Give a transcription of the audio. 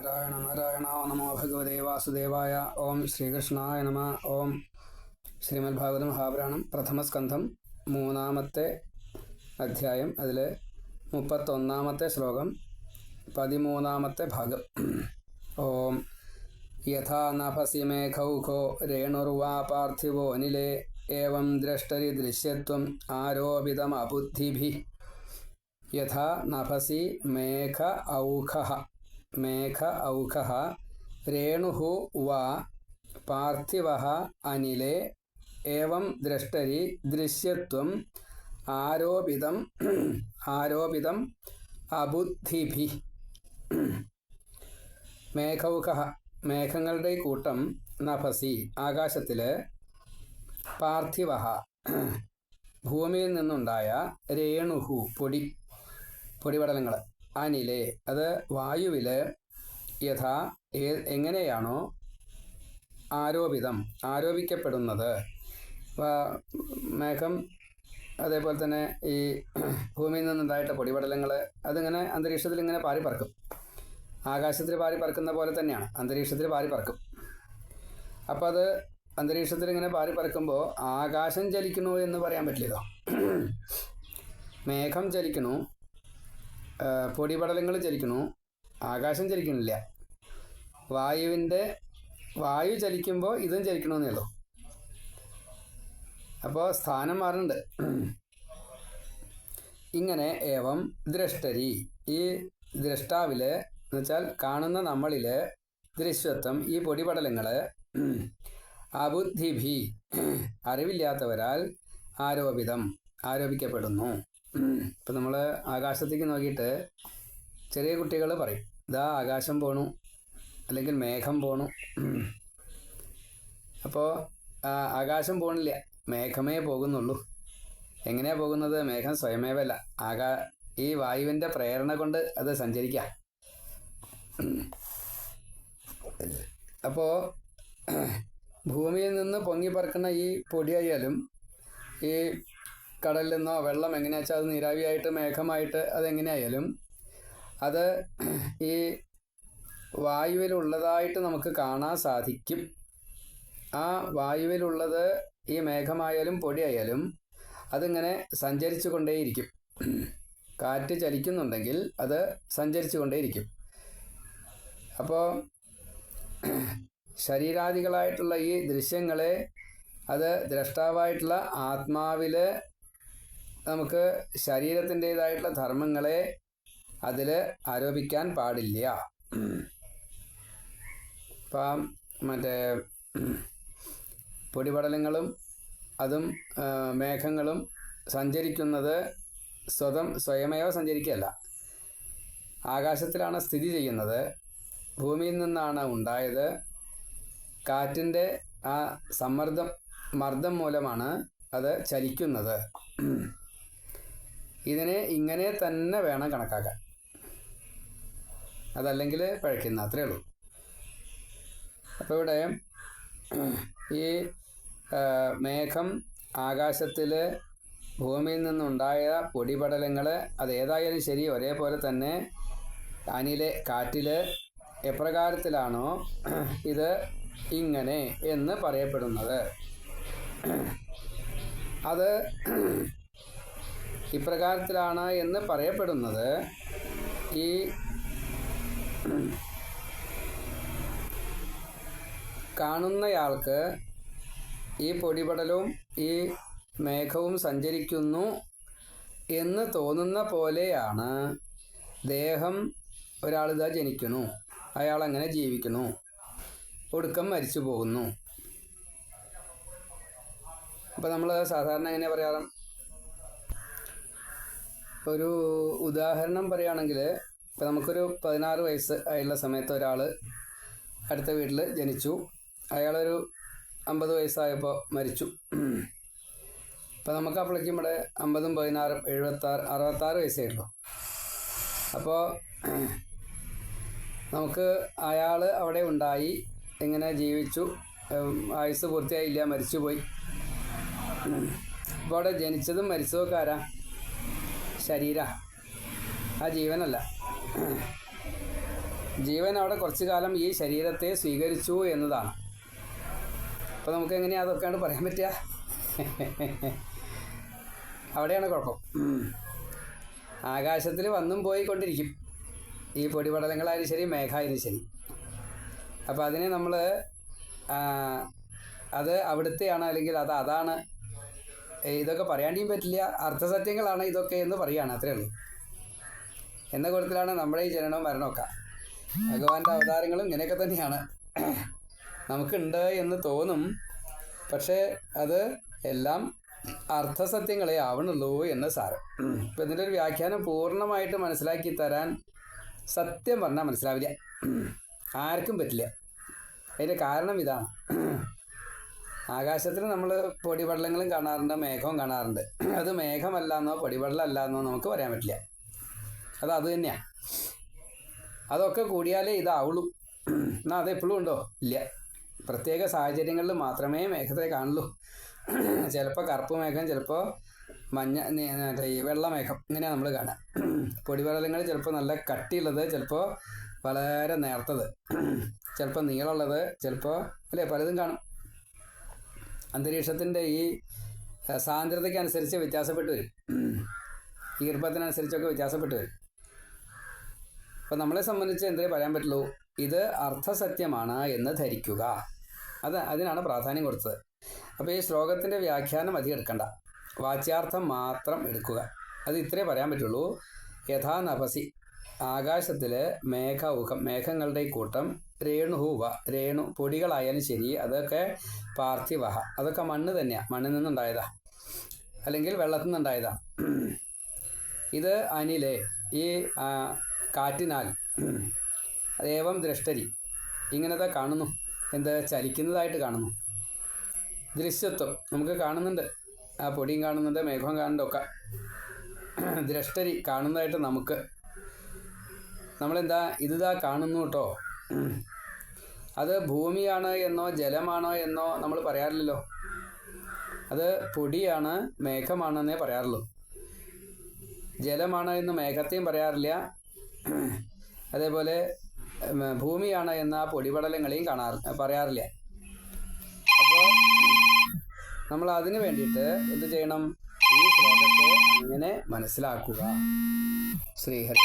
നാരായണ നാരായണ നമോ ഭഗവതേ വാസുദേവായ ഓം ശ്രീകൃഷ്ണായ നമ ഓം ശ്രീമദ് ഭാഗവത മഹാപുരാണം പ്രഥമസ്കന്ധം മൂന്നാമത്തെ അധ്യായം അതിൽ മുപ്പത്തൊന്നാമത്തെ ശ്ലോകം പതിമൂന്നാമത്തെ ഭാഗം. ഓം യഥാ നഭസി മേഘൗഘോ രേണുർവാ പാർത്ഥിവോ അനിലേ ഏവം ദ്രഷ്ടരി ദൃശ്യത്വം ആരോപിതമബുദ്ധിഭി. യഥാ നഭസി മേഘ ഔഖഃ മേഘ ഔഘ രേണുഃ വാ പാർത്ഥിവ അനിലേ ഏവം ദ്രഷ്ടരി ദൃശ്യത്വം ആരോപിതം ആരോപിതം അബുദ്ധിഭി. മേഘൗഖ മേഘങ്ങളുടെ കൂട്ടം നഭസി ആകാശത്തിൽ പാർത്ഥിവ ഭൂമിയിൽ നിന്നുണ്ടായ രേണുഹു പൊടി പൊടിപടലങ്ങൾ അനിലെ അത് വായുവിൽ യഥാ എങ്ങനെയാണോ ആരോപിതം ആരോപിക്കപ്പെടുന്നത്. മേഘം അതേപോലെ തന്നെ ഈ ഭൂമിയിൽ നിന്നുണ്ടായിട്ട പൊടിപടലങ്ങൾ അതിങ്ങനെ അന്തരീക്ഷത്തിൽ ഇങ്ങനെ പാറി പറക്കും. ആകാശത്തിൽ പാറി പറക്കുന്ന പോലെ തന്നെയാണ് അന്തരീക്ഷത്തിൽ പാറി പറക്കും. അപ്പോൾ അത് അന്തരീക്ഷത്തിൽ ഇങ്ങനെ പാറി പറക്കുമ്പോൾ ആകാശം ചലിക്കണു എന്ന് പറയാൻ പറ്റില്ലല്ലോ. മേഘം ചലിക്കണു പൊടിപടലങ്ങൾ ചലിക്കണു ആകാശം ചലിക്കണില്ല വായുവിന്റെ വായു ചലിക്കുമ്പോൾ ഇതും ചലിക്കണമെന്നേ ഉള്ളൂ. അപ്പോൾ സ്ഥാനം മാറുന്നുണ്ട്. ഇങ്ങനെ ഏവം ദ്രഷ്ടരി. ഈ ദ്രഷ്ടാവിൽ എന്ന് വെച്ചാൽ കാണുന്ന നമ്മളിൽ ദൃശ്യത്വം ഈ പൊടിപടലങ്ങൾ അബുദ്ധിഭി അറിവില്ലാത്തവരാൽ ആരോപിതം ആരോപിക്കപ്പെടുന്നു. ഇപ്പം നമ്മൾ ആകാശത്തേക്ക് നോക്കിയിട്ട് ചെറിയ കുട്ടികൾ പറയും ഇതാ ആകാശം പോണു അല്ലെങ്കിൽ മേഘം പോണു. അപ്പോൾ ആകാശം പോണില്ല മേഘമേ പോകുന്നുള്ളൂ. എങ്ങനെയാ പോകുന്നത്? മേഘം സ്വയമേവല്ല. ആകാ ഈ വായുവിന്റെ പ്രേരണ കൊണ്ട് അത് സഞ്ചരിക്കാം. അപ്പോൾ ഭൂമിയിൽ നിന്ന് പൊങ്ങി പറക്കുന്ന ഈ പൊടിയായാലും ഈ കടലിൽ നിന്നോ വെള്ളം എങ്ങനെയാ വെച്ചാൽ അത് നീരാവിയായിട്ട് മേഘമായിട്ട് അതെങ്ങനെയായാലും അത് ഈ വായുവിലുള്ളതായിട്ട് നമുക്ക് കാണാൻ സാധിക്കും. ആ വായുവിലുള്ളത് ഈ മേഘമായാലും പൊടിയായാലും അതിങ്ങനെ സഞ്ചരിച്ചു കൊണ്ടേയിരിക്കും കാറ്റ് ചലിക്കുന്നുണ്ടെങ്കിൽ അത് സഞ്ചരിച്ചു കൊണ്ടേയിരിക്കും അപ്പോൾ ശരീരാദികളായിട്ടുള്ള ഈ ദൃശ്യങ്ങളെ അത് ദ്രഷ്ടാവായിട്ടുള്ള ആത്മാവിൽ നമുക്ക് ശരീരത്തിന്റെതായിട്ടുള്ള ധർമ്മങ്ങളെ അതിൽ ആരോപിക്കാൻ പാടില്ല. ഇപ്പം മറ്റേ പൊടിപടലങ്ങളും അതും മേഘങ്ങളും സഞ്ചരിക്കുന്നത് സ്വതം സ്വയമേവ സഞ്ചരിക്കുകയല്ല. ആകാശത്തിലാണ് സ്ഥിതി ചെയ്യുന്നത്. ഭൂമിയിൽ നിന്നാണ് ഉണ്ടായത്. കാറ്റിന്റെ ആ സമ്മർദ്ദം മർദ്ദം മൂലമാണ് അത് ചലിക്കുന്നത്. ഇതിനെ ഇങ്ങനെ തന്നെ വേണം കണക്കാക്കാൻ. അതല്ലെങ്കിൽ പഴയ്ക്കുന്ന അത്രേ ഉള്ളൂ. അപ്പോൾ ഇവിടെ ഈ മേഘം ആകാശത്തിൽ ഭൂമിയിൽ നിന്നുണ്ടായ പൊടിപടലങ്ങൾ അത് ഏതായാലും ശരി ഒരേപോലെ തന്നെ അനിലെ കാറ്റിൽ എപ്രകാരത്തിലാണോ ഇത് ഇങ്ങനെ എന്ന് പറയപ്പെടുന്നത്. അത് ഇപ്രകാരത്തിലാണ് എന്ന് പറയപ്പെടുന്നത് ഈ കാണുന്നയാൾക്ക് ഈ പൊടിപടലും ഈ മേഘവും സഞ്ചരിക്കുന്നു എന്ന് തോന്നുന്ന പോലെയാണ് ദേഹം ഒരാളിതാ ജനിക്കുന്നു അയാൾ അങ്ങനെ ജീവിക്കുന്നു ഒടുക്കം മരിച്ചു പോകുന്നു അപ്പോൾ നമ്മൾ സാധാരണ എങ്ങനെ പറയാറ്? ഒരു ഉദാഹരണം പറയുകയാണെങ്കിൽ ഇപ്പം നമുക്കൊരു പതിനാറ് വയസ്സ് ആയുള്ള സമയത്ത് ഒരാൾ അടുത്ത വീട്ടിൽ ജനിച്ചു. അയാളൊരു അമ്പത് വയസ്സായപ്പോൾ മരിച്ചു. അപ്പോൾ നമുക്ക് അപ്പോഴേക്കും ഇവിടെ അമ്പതും പതിനാറും എഴുപത്താറ് അറുപത്താറ് വയസ്സേ ഉള്ളൂ. അപ്പോൾ നമുക്ക് അയാൾ അവിടെ ഉണ്ടായി എങ്ങനെ ജീവിച്ചു ആയുസ് പൂർത്തിയായില്ല മരിച്ചുപോയി. അപ്പോൾ അവിടെ ജനിച്ചതും മരിച്ചതും ഒക്കെ ആരാ? ശരീര. ആ ജീവനല്ല. ജീവൻ അവിടെ കുറച്ചു കാലം ഈ ശരീരത്തെ സ്വീകരിച്ചു എന്നതാണ്. അപ്പോൾ നമുക്ക് എങ്ങനെയാ അതൊക്കെയാണ് പറയാൻ പറ്റുക? അവിടെയാണ് കുഴപ്പം. ആകാശത്തിൽ വന്നും പോയി കൊണ്ടിരിക്കും ഈ പൊടിപടലങ്ങളായാലും ശരി മേഘായാലും ശരി. അപ്പോൾ അതിനെ നമ്മൾ അത് അവിടുത്തെയാണ് അല്ലെങ്കിൽ അത് അതാണ് ഇതൊക്കെ പറയാണ്ടിയും പറ്റില്ല. അർത്ഥസത്യങ്ങളാണ് ഇതൊക്കെ എന്ന് പറയുകയാണ്. അത്രേ ഉള്ളൂ. എന്ന കൂട്ടത്തിലാണ് നമ്മുടെ ഈ ജനനവും മരണമൊക്കെ ഭഗവാന്റെ അവതാരങ്ങളും ഇങ്ങനെയൊക്കെ തന്നെയാണ്. നമുക്കുണ്ട് എന്ന് തോന്നും. പക്ഷേ അത് എല്ലാം അർത്ഥസത്യങ്ങളെ ആവണുള്ളൂ എന്ന് സാരം. ഇപ്പം ഇതിന്റെ ഒരു വ്യാഖ്യാനം പൂർണമായിട്ട് മനസ്സിലാക്കി തരാൻ സത്യം പറഞ്ഞാൽ മനസ്സിലാവില്ല. ആർക്കും പറ്റില്ല. അതിന്റെ കാരണം ഇതാണ്. ആകാശത്തിൽ നമ്മൾ പൊടിപടലങ്ങളും കാണാറുണ്ട് മേഘവും കാണാറുണ്ട്. അത് മേഘമല്ല എന്നോ പൊടിപടലം അല്ല എന്നോ നമുക്ക് പറയാൻ പറ്റില്ല. അത് അത് തന്നെയാണ് അതൊക്കെ കൂടിയാലേ ഇതാവുള്ളൂ എന്നാൽ അതെപ്പോഴും ഉണ്ടോ? ഇല്ല. പ്രത്യേക സാഹചര്യങ്ങളിൽ മാത്രമേ മേഘത്തെ കാണുള്ളൂ. ചിലപ്പോൾ കറുപ്പ് മേഘം ചിലപ്പോൾ മഞ്ഞ ഈ വെള്ളമേഘം ഇങ്ങനെയാണ് നമ്മൾ കാണുക പൊടിപടലങ്ങൾ ചിലപ്പോൾ നല്ല കട്ടിയുള്ളത് ചിലപ്പോൾ വളരെ നേർത്തത്. ചിലപ്പോൾ നീളമുള്ളത് ചിലപ്പോൾ അല്ലേ പലതും കാണും. അന്തരീക്ഷത്തിന്റെ ഈ സാന്ദ്രതയ്ക്ക് സാന്ദ്രതയ്ക്കനുസരിച്ച് വ്യത്യാസപ്പെട്ട് വരും. ഈർപ്പത്തിനനുസരിച്ചൊക്കെ വ്യത്യാസപ്പെട്ട് വരും. അപ്പം നമ്മളെ സംബന്ധിച്ച് എന്തേ പറയാൻ പറ്റുള്ളൂ? ഇത് അർത്ഥസത്യമാണ് എന്ന് ധരിക്കുക. അത് അതിനാണ് പ്രാധാന്യം കൊടുത്തത്. അപ്പോൾ ഈ ശ്ലോകത്തിന്റെ വ്യാഖ്യാനം അധികം എടുക്കണ്ട വാച്യാർത്ഥം മാത്രം എടുക്കുക. അത് ഇത്രേ പറയാൻ പറ്റുള്ളൂ. യഥാ നഭസി. ആകാശത്തിൽ മേഘൗഹം മേഘങ്ങളുടെ കൂട്ടം രേണുഹൂവ രേണു പൊടികളായാലും ശരി അതൊക്കെ പാർത്ഥിവഹ. അതൊക്കെ മണ്ണ് തന്നെയാണ് മണ്ണിൽ നിന്നുണ്ടായതാ. അല്ലെങ്കിൽ വെള്ളത്തിൽ നിന്നുണ്ടായതാ. ഇത് അനിലെ ഈ കാറ്റിനാൽ ഏവം ദ്രഷ്ടരി. ഇങ്ങനത്തെ കാണുന്നു. എന്ത്? ചലിക്കുന്നതായിട്ട് കാണുന്നു. ദൃശ്യത്വം. നമുക്ക് കാണുന്നുണ്ട്. ആ പൊടിയും കാണുന്നുണ്ട് മേഘവും കാണുന്നുണ്ടൊക്കെ ദ്രഷ്ടരി കാണുന്നതായിട്ട് നമുക്ക് നമ്മളെന്താ ഇതാ കാണുന്നു കേട്ടോ. അത് ഭൂമിയാണ് എന്നോ ജലമാണോ എന്നോ നമ്മൾ പറയാറില്ലല്ലോ. അത് പൊടിയാണ് മേഘമാണെന്നേ പറയാറുള്ളൂ. ജലമാണ് എന്ന് മേഘത്തെയും പറയാറില്ല. അതേപോലെ ഭൂമിയാണ് എന്ന പൊടിപടലങ്ങളെയും കാണാറ് പറയാറില്ല. അപ്പോൾ നമ്മൾ അതിന് വേണ്ടിയിട്ട് എന്ത് ചെയ്യണം? ഈ ശ്ലോകത്തെ അങ്ങനെ മനസ്സിലാക്കുക. ശ്രീഹരി